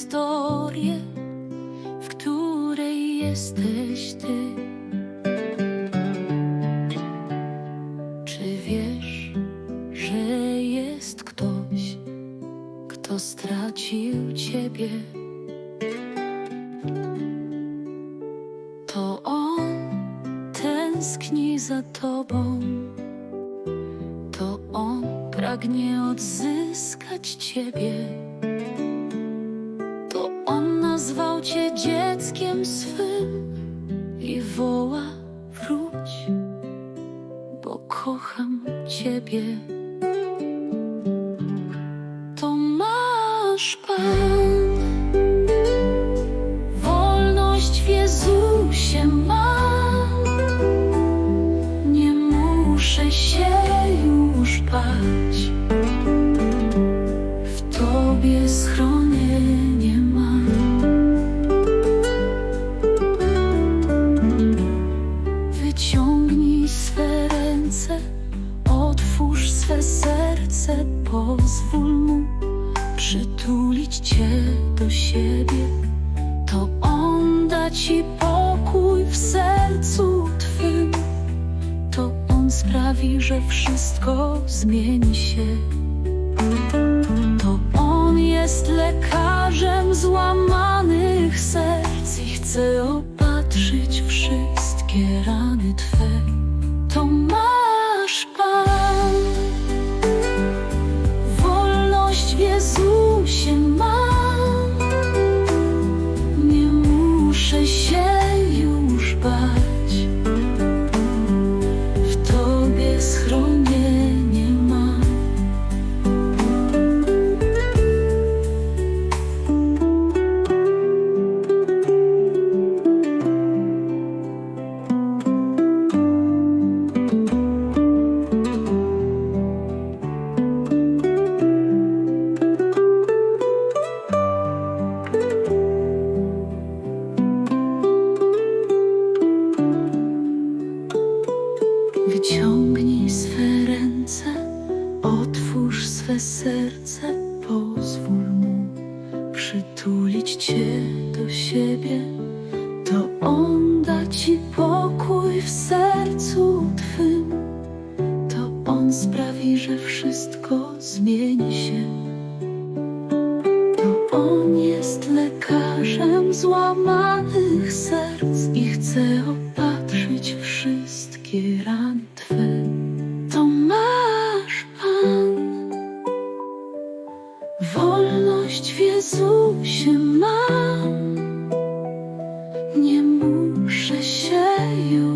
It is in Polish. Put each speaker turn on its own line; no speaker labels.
historię, w której jesteś ty. Czy wiesz, że jest ktoś, kto stracił ciebie? To on tęskni za tobą. To on pragnie odzyskać ciebie. Cię dzieckiem swym i woła: wróć, bo kocham Ciebie. To masz Pan, ręce, otwórz swe serce, pozwól mu przytulić Cię do siebie. To On da Ci pokój w sercu Twym. To On sprawi, że wszystko zmieni się. To On jest lekarzem złamanych serc i chce opatrzyć wszystkie rany Wyciągnij swe ręce, otwórz swe serce, pozwól mu przytulić cię do siebie. To on da ci pokój w sercu twym. To on sprawi, że wszystko zmieni się. To on jest lekarzem złamanych serc i chce miłość w Jezusie mam, nie muszę się już.